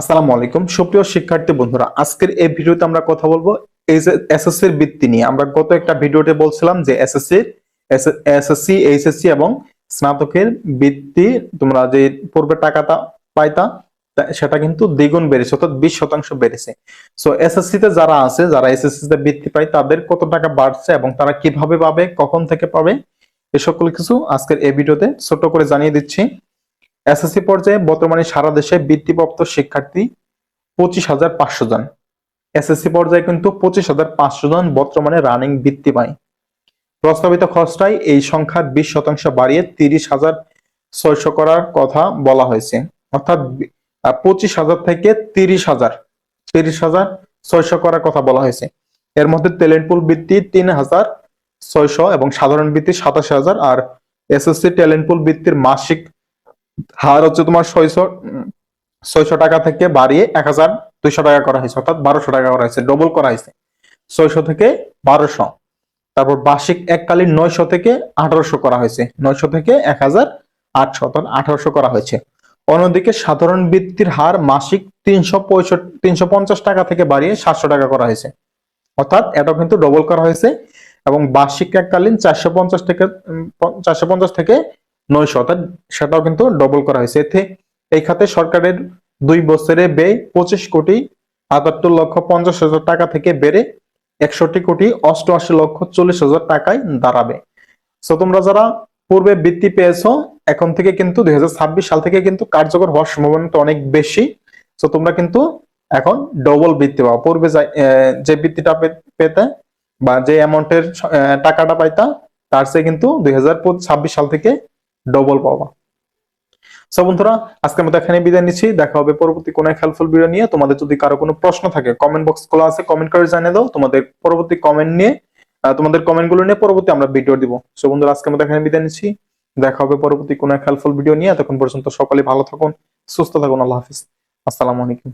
আসসালামু আলাইকুম। সুপ্রিয় শিক্ষার্থী বন্ধুরা, আজকের এই ভিডিওতে আমরা কথা বলব এসএসসি এর বৃত্তি নিয়ে। আমরা গত একটা ভিডিওতে বলছিলাম যে এসএসসি এসএসসি, এইচএসসি এবং স্নাতকের বৃত্তি, তোমরা যে পূর্বে টাকাটা পাইতা সেটা কিন্তু দ্বিগুণ বেড়েছে, অর্থাৎ বিশ শতাংশ বেড়েছে। সো এসএসসি তে যারা আছে, যারা এসএসসি তে বৃত্তি পায়, তাদের কত টাকা বাড়ছে এবং তারা কীভাবে পাবে, কখন থেকে পাবে, এ সকল কিছু আজকের এই ভিডিওতে ছোট করে জানিয়ে দিচ্ছি। এসএসসি পর্যায়ে বর্তমানে সারা দেশে বৃত্তিপ্রাপ্ত শিক্ষার্থী পঁচিশ হাজার পাঁচশো জন। এসএসসি পর্যায়ে কিন্তু পঁচিশ হাজার পাঁচশো জন বর্তমানে রানিং বৃত্তি পায় প্রস্তাবিত খরচটাই এই সংখ্যার বিশ শতাংশ বাড়িয়ে তিরিশ হাজার ছয়শো করার কথা বলা হয়েছে। অর্থাৎ পঁচিশ হাজার থেকে তিরিশ হাজার তিরিশ হাজার ছয়শো করার কথা বলা হয়েছে। এর মধ্যে ট্যালেন্ট পুল বৃত্তি তিন হাজার ছয়শো এবং সাধারণ বৃত্তি সাতাশ হাজার আর এসএসসি ট্যালেন্ট পুল বৃত্তির মাসিক হার হচ্ছে তোমার ছয়শো ছয়শো টাকা থেকে বাড়িয়ে এক হাজার দুইশো টাকা করা হয়েছে, অর্থাৎ বারোশো টাকা করা হয়েছে ডবল করা হয়েছে। ছয়শো থেকে বারোশো, তারপর বার্ষিক এককালীন নয়শো থেকে আঠারোশো করা হয়েছে, নয়শো থেকে এক হাজার আটশো, অর্থাৎ আঠারোশো করা হয়েছে। অন্যদিকে সাধারণ বৃত্তির হার মাসিক তিনশো পঁয়ষট্টি, তিনশো পঞ্চাশ টাকা থেকে বাড়িয়ে সাতশো টাকা করা হয়েছে। অর্থাৎ এটা কিন্তু ডবল করা হয়েছে এবং বার্ষিক এককালীন চারশো পঞ্চাশ থেকে চারশো পঞ্চাশ থেকে নয়শো, অর্থাৎ সেটাও কিন্তু ডবল করা হয়েছে। এতে এই খাতে সরকারের দুই বছরে ব্যয় পঁচিশ কোটি আটাত্তর লক্ষ পঞ্চাশ হাজার টাকা থেকে বেড়ে একষট্টি কোটি অষ্টআশি লক্ষ চল্লিশ হাজার টাকায় দাঁড়াবে। সো তোমরা যারা পূর্বে বৃত্তি পেয়েছ, এখন থেকে কিন্তু দুই হাজার ছাব্বিশ সাল থেকে কিন্তু কার্যকর হওয়ার সম্ভাবনাটা অনেক বেশি। সো তোমরা কিন্তু এখন ডবল বৃত্তি পাও। পূর্বে যে বৃত্তিটা পেতে বা যে অ্যামাউন্টের টাকাটা পাইতা, তার চেয়ে কিন্তু দুই হাজার ছাব্বিশ সাল থেকে ডবল পাওয়া সো বন্ধুরা, আজকের মতো এখানে বিদায় নিচ্ছি। দেখা হবে পরবর্তী কোনো হেল্পফুল ভিডিও নিয়ে। তোমাদের যদি কারও কোনো প্রশ্ন থাকে কমেন্ট বক্স খোলা আছে কমেন্ট করে জানিয়ে দাও। তোমাদের পরবর্তী কমেন্ট নিয়ে তোমাদের কমেন্টগুলো নিয়ে পরবর্তী আমরা ভিডিও দিব। সো বন্ধুরা, আজকের মতো এখানে বিদায় নিচ্ছি। দেখা হবে পরবর্তী কোনো হেল্পফুল ভিডিও নিয়ে। তখন পর্যন্ত সকলে ভালো থাকুন, সুস্থ থাকুন। আল্লাহ হাফিজ। আসসালামু আলাইকুম।